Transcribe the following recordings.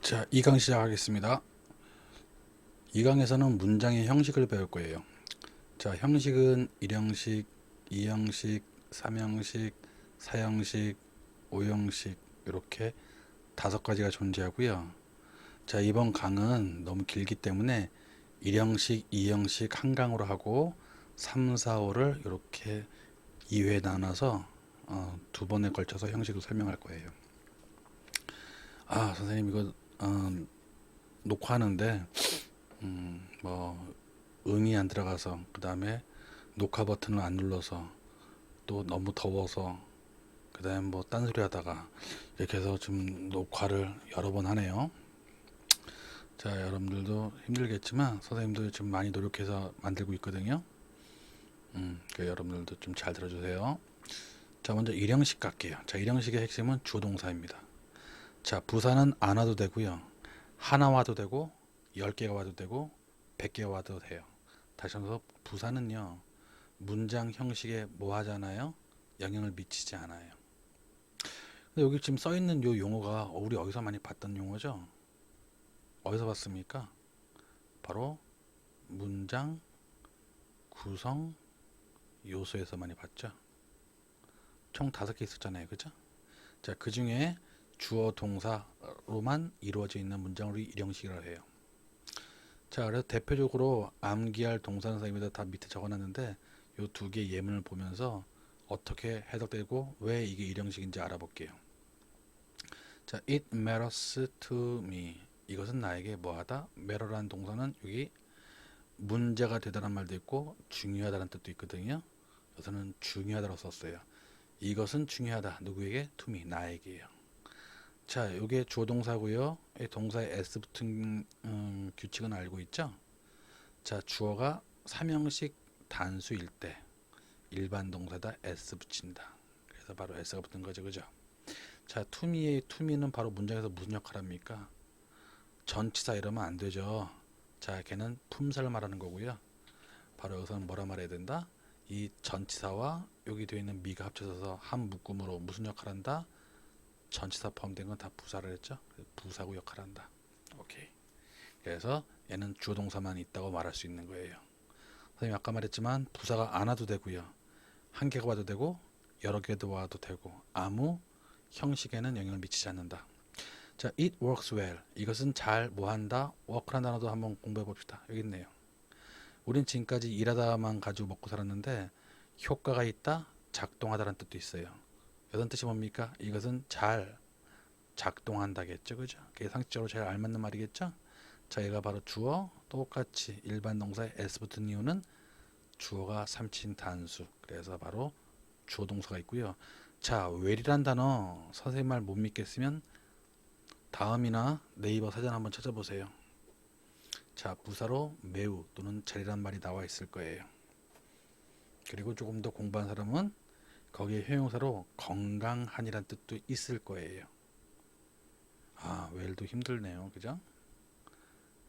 자, 2강 시작하겠습니다. 2강에서는 문장의 형식을 배울 거예요. 자, 형식은 1형식, 2형식, 3형식, 4형식, 5형식 이렇게 다섯 가지가 존재하고요. 자, 이번 강은 너무 길기 때문에 1형식, 2형식 한 강으로 하고 3, 4, 5를 이렇게 2회 나눠서 어, 두 번에 걸쳐서 형식을 설명할 거예요. 아, 선생님 이거 어, 녹화하는데 음, 뭐 음이 안 들어가서 그 다음에 녹화 버튼을 안 눌러서 또 너무 더워서 그 다음에 뭐 딴소리 하다가 이렇게 해서 좀 녹화를 여러 번 하네요. 자, 여러분들도 힘들겠지만 선생님도 좀 많이 노력해서 만들고 있거든요. 음, 그 여러분들도 좀 잘 들어주세요. 자, 먼저 일형식 갈게요. 자, 일형식의 핵심은 주동사입니다. 자, 부사는 안 와도 되고요. 하나 와도 되고, 열 개가 와도 되고, 백 개가 와도 돼요. 다시 한번 부사는요, 문장 형식에 뭐 하잖아요? 영향을 미치지 않아요. 근데 여기 지금 써 있는 요 용어가 우리 어디서 많이 봤던 용어죠? 어디서 봤습니까? 바로 문장 구성 요소에서 많이 봤죠. 총 다섯 개 있었잖아요. 그죠? 자, 그 중에 주어 동사로만 이루어져 있는 우리 일형식이라고 해요. 자, 그래서 대표적으로 암기할 동사는 선생님이 다 밑에 적어놨는데 요 두개 예문을 보면서 어떻게 해석되고 왜 이게 일형식인지 알아볼게요. 자, it matters to me. 이것은 나에게 뭐하다? matter라는 동사는 여기 문제가 되다는 말도 있고 중요하다는 뜻도 있거든요. 여기서는 중요하다고 썼어요. 이것은 중요하다. 누구에게? to me. 나에게요. 자, 이게 주어 동사고요. 이 동사에 s 붙은 음, 규칙은 알고 있죠? 자, 주어가 삼형식 단수일 때 일반 동사다 s 붙인다. 그래서 바로 s가 붙은 거죠. 그죠? 자, to me는 바로 문장에서 무슨 역할 합니까? 전치사 이러면 안 되죠. 자, 걔는 품사를 말하는 거고요. 바로 여기서는 뭐라 말해야 된다? 이 전치사와 여기 되어 있는 미가 합쳐져서 한 묶음으로 무슨 역할을 한다? 전치사 포함된 건 다 부사를 했죠. 부사구 역할을 한다. 오케이. 그래서 얘는 주어 동사만 있다고 말할 수 있는 거예요. 선생님 아까 말했지만 부사가 안 와도 되고요. 한 개가 와도 되고 여러 개도 와도 되고 아무 형식에는 영향을 미치지 않는다. 자, it works well. 이것은 잘 뭐한다? work라는 단어도 한번 공부해 봅시다. 여기 있네요. 우린 지금까지 일하다만 가지고 먹고 살았는데 효과가 있다, 작동하다라는 뜻도 있어요. 여떤 뜻이 뭡니까? 이것은 잘 작동한다겠죠, 그죠? 그게 상식적으로 제일 알맞는 말이겠죠? 자, 얘가 바로 주어 똑같이 일반 동사에 s 붙은 이유는 주어가 삼친 단수. 그래서 바로 주어 동사가 있고요. 자, well이란 단어 선생님 말 못 믿겠으면 다음이나 네이버 사전 한번 찾아보세요. 자, 부사로 매우 또는 잘이란 말이 나와 있을 거예요. 그리고 조금 더 공부한 사람은 거기에 형용사로 건강한이란 뜻도 있을 거예요. 아, 웰도 힘들네요. 그죠?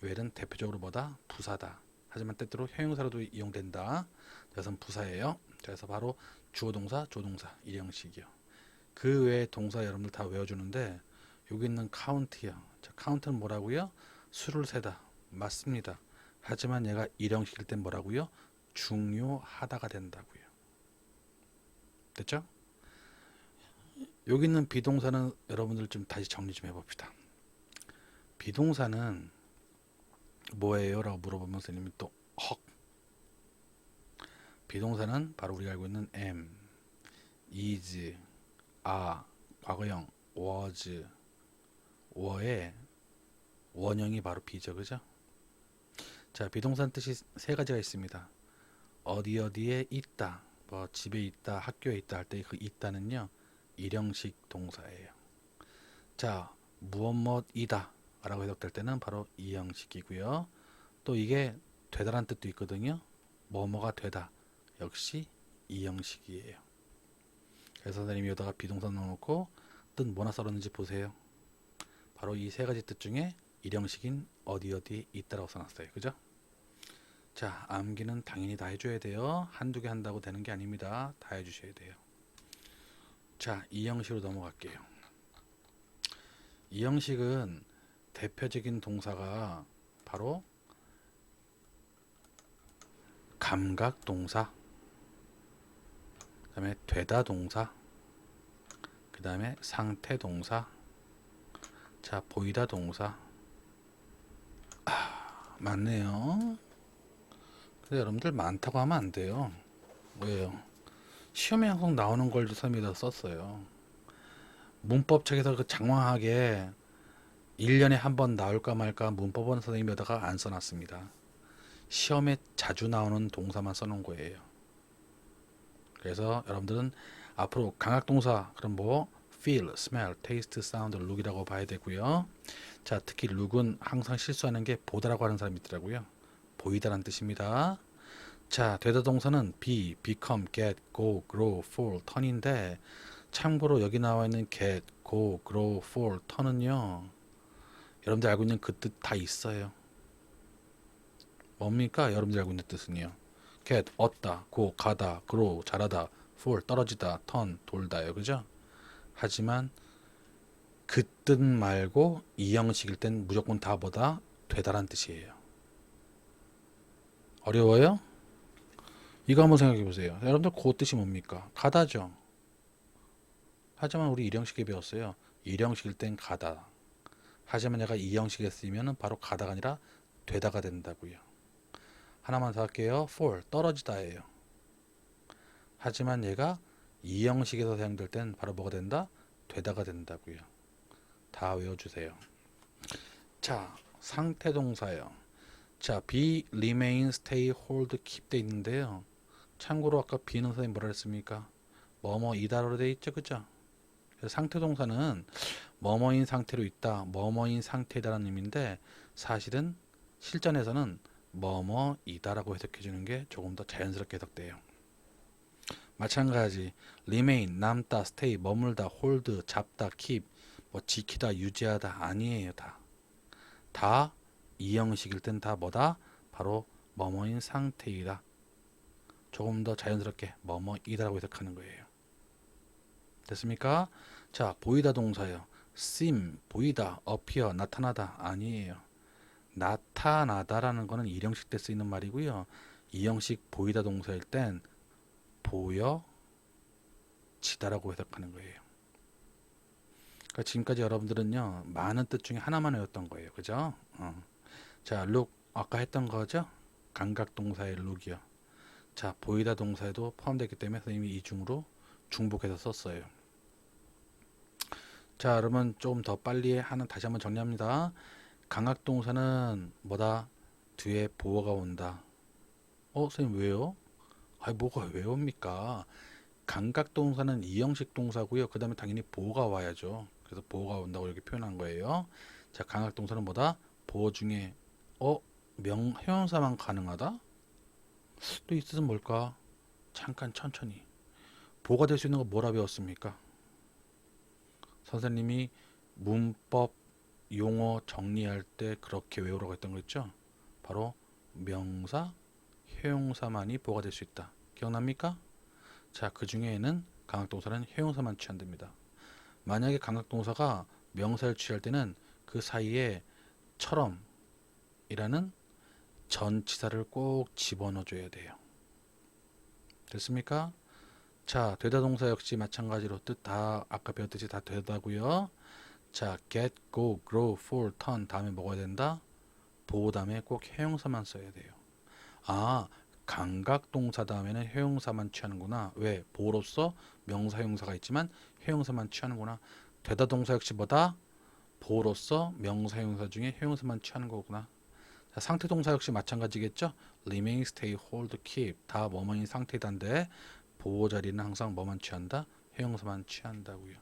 웰은 대표적으로 뭐다? 부사다. 하지만 때때로 형용사로도 이용된다. 그래서 부사예요. 그래서 바로 주어 동사, 조동사 이 형식이요. 그 외에 동사 여러분들 다 외워주는데 여기 있는 카운트요. 자, 카운트는 뭐라고요? 수를 세다. 맞습니다. 하지만 얘가 일형식일 땐 뭐라고요? 중요하다가 된다고요. 됐죠? 여기 있는 비동사는 여러분들 좀 다시 정리 좀 해봅시다. 비동사는 뭐예요? 라고 물어보면 선생님이 또 헉. 비동사는 바로 우리가 알고 있는 am, is, are, 과거형, was, were의 원형이 바로 비죠. 그죠? 자, 비동사는 뜻이 세 가지가 있습니다. 어디 어디에 있다. 뭐 집에 있다, 학교에 있다 할 때 그 있다는요. 일형식 동사예요. 자, 무엇 무엇이다 라고 해석될 때는 바로 이형식이고요. 또 이게 되다란 뜻도 있거든요. 뭐뭐가 되다. 역시 이형식이에요. 그래서 선생님이 여기다가 비동사 넣어놓고 뜻 뭐나 써놨는지 보세요. 바로 이 세 가지 뜻 중에 일형식인 어디 어디 있다라고 써놨어요. 그죠? 자, 암기는 당연히 다 해줘야 돼요. 한두 개 한다고 되는 게 아닙니다. 다 해주셔야 돼요. 자, 이 형식으로 넘어갈게요. 이 형식은 대표적인 동사가 바로 감각 동사, 그다음에 되다 동사, 그다음에 상태 동사, 자 보이다 동사. 아 맞네요. 근데 여러분들 많다고 하면 안 돼요. 왜요? 시험에 항상 나오는 걸 선생님이 썼어요. 문법책에서 그 장황하게 1년에 한 번 나올까 말까 문법원 선생님에다가 안 써놨습니다. 시험에 자주 나오는 동사만 써놓은 거예요. 그래서 여러분들은 앞으로 강학동사 그럼 뭐 feel, smell, taste, sound, look이라고 봐야 되고요. 자 특히 look은 항상 실수하는 게 보다라고 하는 사람이 있더라고요. 보이다라는 뜻입니다. 자 되다 동사는 be, become, get, go, grow, fall, turn인데 참고로 여기 나와 있는 get, go, grow, fall, turn은요. 여러분들 알고 있는 그 뜻 다 있어요. 뭡니까? 여러분들 알고 있는 뜻은요. get 얻다, go 가다, grow 자라다, fall 떨어지다, turn 돌다요. 그죠? 하지만 그 뜻 말고 이 형식일 땐 무조건 다보다 되다란 뜻이에요. 어려워요? 이거 한번 생각해 보세요. 여러분들 그 뜻이 뭡니까? 가다죠. 하지만 우리 일형식에 배웠어요. 일형식일 땐 가다. 하지만 내가 이형식에 쓰면은 바로 가다가 아니라 되다가 된다고요. 하나만 더 할게요. fall 떨어지다예요. 하지만 얘가 이형식에서 사용될 땐 바로 뭐가 된다? 되다가 된다고요. 다 외워주세요. 자, 상태 동사요. 자, be, remain, stay, hold, keep 돼 있는데요. 참고로 아까 be는 선생님 뭐라 했습니까? 뭐뭐 이다로 돼 있죠, 그죠? 상태 동사는 뭐뭐인 상태로 있다, 뭐뭐인 상태다라는 의미인데 사실은 실전에서는 뭐뭐이다라고 해석해 주는 게 조금 더 자연스럽게 해석돼요. 마찬가지 remain 남다, stay 머물다, hold 잡다, keep 뭐 지키다, 유지하다 아니에요 다. 다 이 형식일 땐 다 뭐다? 바로 뭐뭐인 상태이다. 조금 더 자연스럽게 뭐뭐이다라고 해석하는 거예요. 됐습니까? 자 보이다 동사요. seem 보이다, appear 나타나다 아니에요. 나타나다라는 거는 일형식 때 쓰이는 말이고요. 이형식 보이다 동사일 땐 보여 지다라고 해석하는 거예요. 그러니까 지금까지 여러분들은요 많은 뜻 중에 하나만 외웠던 거예요, 그죠? 어. 자, look 아까 했던 거죠? 감각 동사의 look이요. 자, 보이다 동사에도 포함되기 때문에 선생님이 이중으로 중복해서 썼어요. 자, 여러분 조금 더 빨리 하는 다시 한번 정리합니다. 강학 동사는 뭐다? 뒤에 보어가 온다. 어, 선생님 왜요? 아니 뭐가 왜 옵니까? 감각 동사는 이형식 동사고요. 그 다음에 당연히 보어가 와야죠. 그래서 보어가 온다고 이렇게 표현한 거예요. 자, 감각 동사는 뭐다? 보어 중에 어, 명 형용사만 가능하다? 또 이 뜻은 뭘까? 잠깐 천천히. 보어가 될 수 있는 거 뭐라 배웠습니까? 선생님이 문법 용어 정리할 때 그렇게 외우라고 했던 거 있죠? 바로 명사, 형용사만이 보가 될 수 있다. 기억납니까? 자, 그 중에는 강학동사는 형용사만 취한답니다. 만약에 강학동사가 명사를 취할 때는 그 사이에 처럼 이라는 전치사를 꼭 집어넣어 줘야 돼요. 됐습니까? 자, 되다 동사 역시 마찬가지로 뜻 다 아까 배웠듯이 다 되다고요. 자, get, go, grow, fall, turn 다음에 뭐가 된다? 보호 다음에 꼭 형용사만 써야 돼요. 아, 감각 동사 다음에는 형용사만 취하는구나. 왜? 보로서 명사 형용사가 있지만 형용사만 취하는구나. 되다 동사 역시 뭐다? 보로서 명사 형용사 중에 형용사만 취하는 거구나. 자, 상태 동사 역시 마찬가지겠죠? remain, stay, hold, keep 다 뭐뭐인 상태단데 보호 자리는 항상 뭐만 취한다? 형용사만 취한다고요.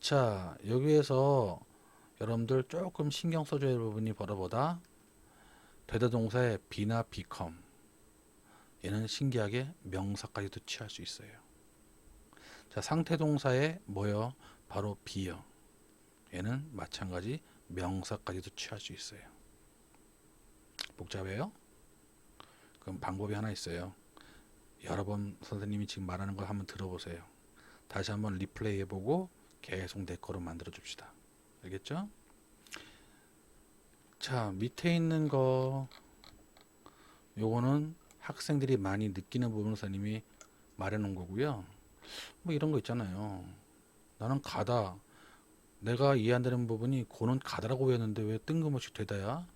자, 여기에서 여러분들 조금 신경 써줘야 할 부분이 바로 뭐다? 되다 동사의 be나 become 얘는 신기하게 명사까지도 취할 수 있어요. 자, 상태 동사의 뭐요? 바로 be요. 얘는 마찬가지 명사까지도 취할 수 있어요. 복잡해요? 그럼 방법이 하나 있어요. 여러 번 선생님이 지금 말하는 걸 한번 들어보세요. 다시 한번 리플레이 해보고 계속 내 거로 만들어 줍시다. 알겠죠? 자, 밑에 있는 거 요거는 학생들이 많이 느끼는 부분을 선생님이 말해 놓은 거고요. 뭐 이런 거 있잖아요. 나는 가다. 내가 이해 안 되는 부분이 고는 가다라고 외웠는데 왜 뜬금없이 되다야?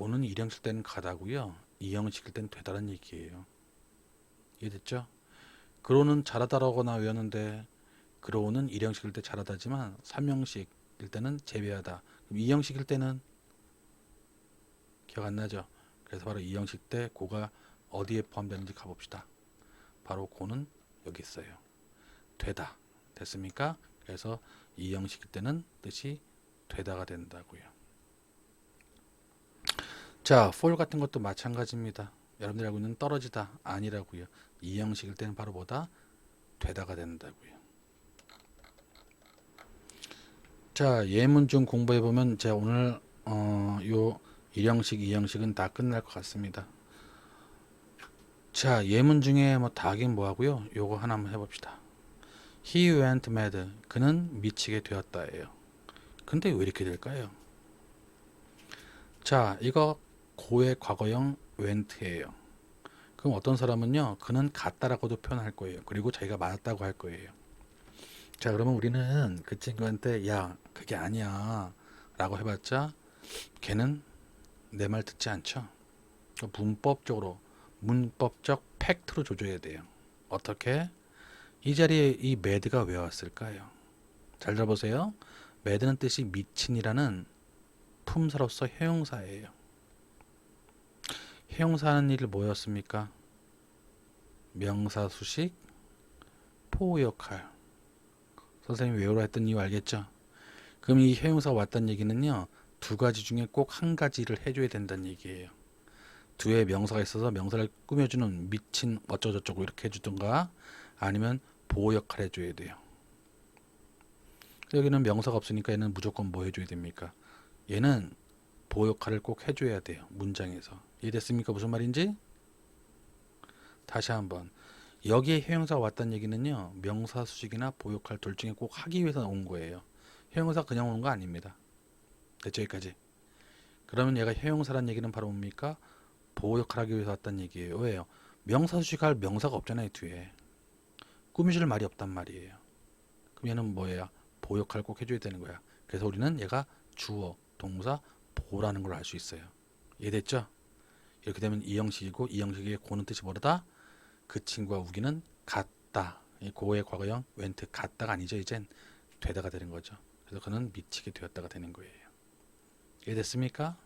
고는 일형식 때는 가다고요. 이형식일 때는 되다는 얘기예요. 이해됐죠? 그로는 잘하다라고나 외웠는데 그로는 일형식일 때 잘하다지만 삼형식일 때는 제외하다. 그럼 이형식일 때는 기억 안 나죠? 그래서 바로 이형식 때 고가 어디에 포함되는지 가봅시다. 바로 고는 여기 있어요. 되다. 됐습니까? 그래서 이형식일 때는 뜻이 되다가 된다고요. 자, for 같은 것도 마찬가지입니다. 여러분들이 알고 있는 떨어지다 아니라고요. 이 형식일 때는 바로 뭐다? 되다가 된다고요. 자, 예문 좀 공부해 보면 제가 오늘 어, 요 1형식, 2형식은 다 끝날 것 같습니다. 자, 예문 중에 뭐 다긴 뭐 하고요. 요거 하나 한번 해봅시다. He went mad. 그는 미치게 되었다예요. 근데 왜 이렇게 될까요? 자, 이거 고의 과거형 went예요. 그럼 어떤 사람은요, 그는 갔다라고도 표현할 거예요. 그리고 자기가 맞았다고 할 거예요. 자, 그러면 우리는 그 친구한테 야, 그게 아니야. 라고 해봤자 걔는 내 말 듣지 않죠. 문법적으로 문법적 팩트로 조져야 돼요. 어떻게? 이 자리에 이 매드가 왜 왔을까요? 잘 들어보세요. 매드는 뜻이 미친이라는 품사로서 형용사예요. 형용사하는 일을 뭐였습니까? 명사 수식 포 역할. 선생님이 외우라 했던 이유 알겠죠? 그럼 이 형용사가 왔다는 얘기는요. 두 가지 중에 꼭 한 가지를 해줘야 된다는 얘기예요. 뒤에 명사가 있어서 명사를 꾸며주는 미친 어쩌저쩌고 이렇게 해주든가 아니면 보호 역할 해줘야 돼요. 여기는 명사가 없으니까 얘는 무조건 뭐 해줘야 됩니까? 얘는 보호 역할을 꼭 해줘야 돼요. 문장에서. 이해됐습니까? 무슨 말인지? 다시 한번. 여기에 형용사가 왔다는 얘기는요. 명사 수식이나 보호 역할 둘 중에 꼭 하기 위해서 온 거예요. 형용사 그냥 오는 거 아닙니다. 됐죠? 여기까지. 그러면 얘가 형용사란 얘기는 바로 뭡니까? 보호 역할 하기 위해서 왔다는 얘기예요. 왜요? 명사 수식할 명사가 없잖아요. 뒤에. 꾸미줄 말이 없단 말이에요. 그럼 얘는 뭐예요? 보호 역할을 꼭 해줘야 되는 거야. 그래서 우리는 얘가 주어, 동사, 보호라는 걸 알 수 있어요. 이해됐죠? 이렇게 되면 이 형식이고 이 형식의 고는 뜻이 뭐다? 그 친구와 우기는 같다. 이 고의 과거형 웬트 같다가 아니죠. 이젠 되다가 되는 거죠. 그래서 그는 미치게 되었다가 되는 거예요. 이해됐습니까?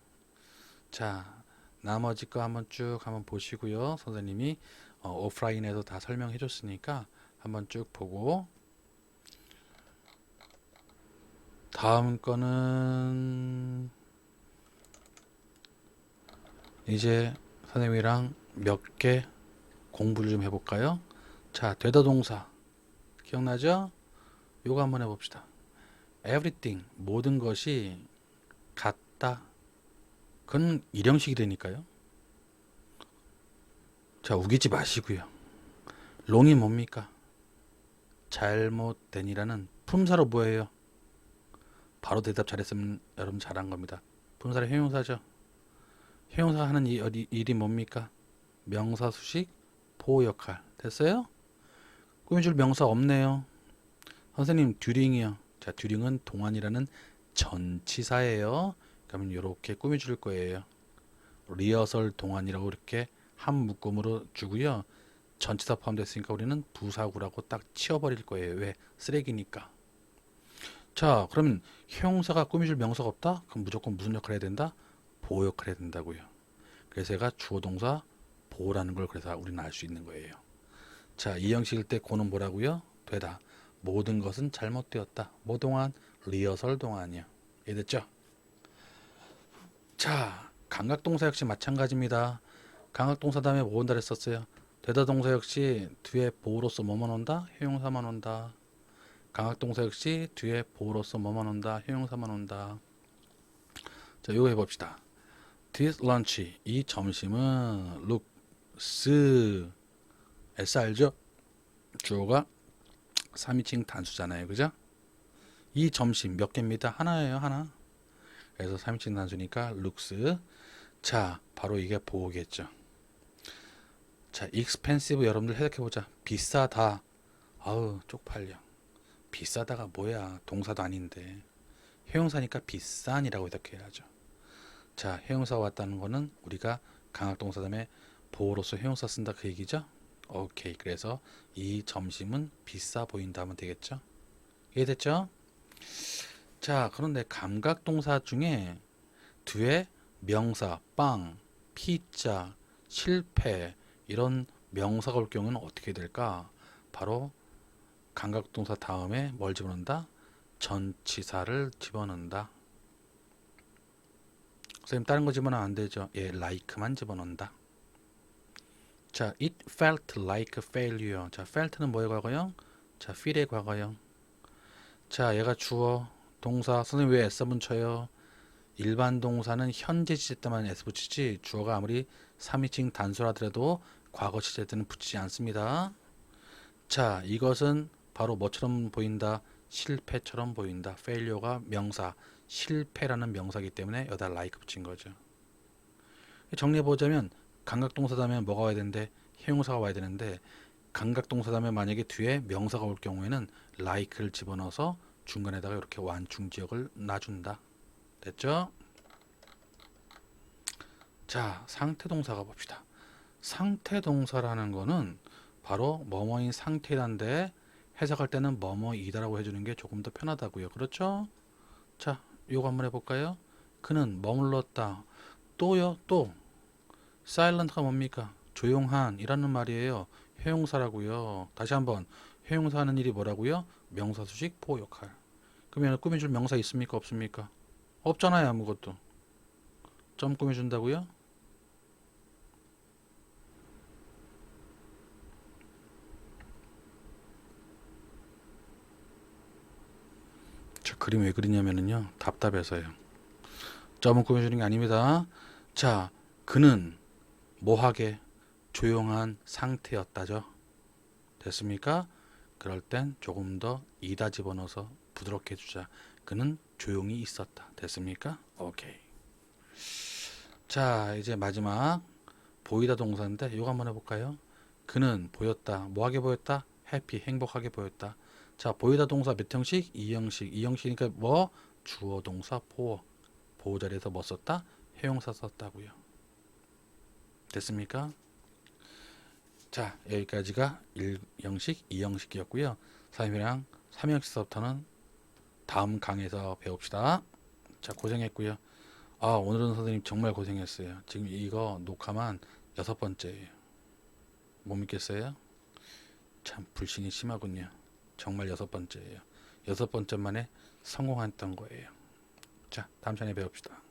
자, 나머지 거 한번 쭉 한번 보시고요. 선생님이 어, 오프라인에서 다 설명해 줬으니까 한번 쭉 보고 다음 거는 이제 선생님이랑 몇 개 공부를 좀 해볼까요? 자, 되다 동사 기억나죠? 요거 한번 해봅시다. everything 모든 것이 같다. 그건 일형식이 되니까요. 자, 우기지 마시고요. 롱이 뭡니까? 잘못된이라는 품사로 뭐예요? 바로 대답 잘했으면 여러분 잘한 겁니다. 품사의 형용사죠. 형용사 하는 이, 어디- 일이 뭡니까? 명사 수식 보호 역할 됐어요? 꾸며줄 명사 없네요. 선생님 듀링이요. 자 듀링은 동안이라는 전치사예요. 그러면 이렇게 꾸며줄 거예요. 리허설 동안이라고 이렇게 한 묶음으로 주고요. 전치사 포함됐으니까 우리는 부사구라고 딱 치워버릴 거예요. 왜? 쓰레기니까. 자, 그러면 형용사가 꾸며줄 명사가 없다? 그럼 무조건 무슨 역할 해야 된다? 보호 역할 해야 된다고요. 그래서 얘가 주어 동사 보호라는 걸 그래서 우리는 알 수 있는 거예요. 자, 이 형식일 때 고는 뭐라고요? 되다. 모든 것은 잘못되었다. 뭐 동안? 리허설 동안이요. 이해됐죠? 자, 감각동사 역시 마찬가지입니다. 감각동사 다음에 뭐 온다 그랬었어요? 되다 동사 역시 뒤에 보호로서 뭐만 온다? 형용사만 온다. 감각동사 역시 뒤에 보호로서 뭐만 온다? 형용사만 온다. 자, 이거 해봅시다. This lunch, 이 점심은 looks, S 알죠? 주어가 3인칭 단수잖아요. 그죠? 이 점심 몇 개입니다? 하나예요, 하나. 그래서 3인칭 단수니까 looks. 자, 바로 이게 보호겠죠. 자, expensive 여러분들 해석해 보자. 비싸다. 아우, 쪽팔려. 비싸다가 뭐야? 동사도 아닌데. 형용사니까 비싼이라고 해석해야죠. 자, 형용사 왔다는 거는 우리가 강학동사 다음에 보호로서 형용사 쓴다 그 얘기죠? 오케이. 그래서 이 점심은 비싸 보인다 하면 되겠죠? 이해됐죠? 자, 그런데 감각동사 중에 뒤에 명사, 빵, 피자, 실패 이런 명사가 올 경우는 어떻게 될까? 바로 감각동사 다음에 뭘 집어넣는다? 전치사를 집어넣는다. 선생님 다른 거 집어넣으면 안 되죠. 예, like만 집어넣는다. 자, it felt like failure. 자, felt는 뭐의 과거형? 자, feel의 과거형. 자, 얘가 주어, 동사. 선생님 왜 s 붙여요? 일반 동사는 현재 시제 때만 s 붙이지 주어가 아무리 3인칭 단수라더라도 과거 시제 때는 붙이지 않습니다. 자, 이것은 바로 뭐처럼 보인다? 실패처럼 보인다. failure가 명사, 실패라는 명사이기 때문에 여기다 like 붙인 거죠. 정리해 보자면 감각동사 다음에 뭐가 와야 되는데 형용사가 와야 되는데 감각동사 다음에 만약에 뒤에 명사가 올 경우에는 like를 집어넣어서 중간에다가 이렇게 완충 지역을 놔준다. 됐죠? 자, 상태 동사가 봅시다. 상태 동사라는 거는 바로 뭐뭐인 상태인데 해석할 때는 뭐뭐이다라고 해주는 게 조금 더 편하다고요. 그렇죠? 자, 요거 한번 해볼까요? 그는 머물렀다. 또요, 또. silent가 뭡니까? 조용한이라는 말이에요. 형용사라고요. 다시 한번 형용사 하는 일이 뭐라고요? 명사 수식 보호 역할. 그러면 꾸며줄 명사 있습니까? 없습니까? 없잖아요, 아무것도. 점 꾸며준다고요? 저 그림 왜 그리냐면은요 답답해서요. 점은 꾸며주는 게 아닙니다. 자 그는 뭐하게 조용한 상태였다죠. 됐습니까? 그럴 땐 조금 더 이다 집어넣어서 부드럽게 해주자. 그는 조용히 있었다. 됐습니까? 오케이. 자 이제 마지막. 보이다 동사인데 이거 한번 해볼까요? 그는 보였다. 뭐하게 보였다? 해피 행복하게 보였다 자, 보이다 동사 몇 형식? 이 형식. 이 형식이니까 뭐? 주어 동사 보어. 보호 자리에서 뭐 썼다? 해용사 썼다고요. 됐습니까? 자, 여기까지가 1형식, 2형식이었고요. 3이랑 3형식서부터는 다음 강에서 배웁시다. 자, 고생했고요. 아, 오늘은 선생님 정말 고생했어요. 지금 이거 녹화만 여섯 번째예요. 못 믿겠어요? 참 불신이 심하군요. 정말 여섯 번째예요. 여섯 번째 만에 성공했던 거예요. 자, 다음 시간에 배웁시다.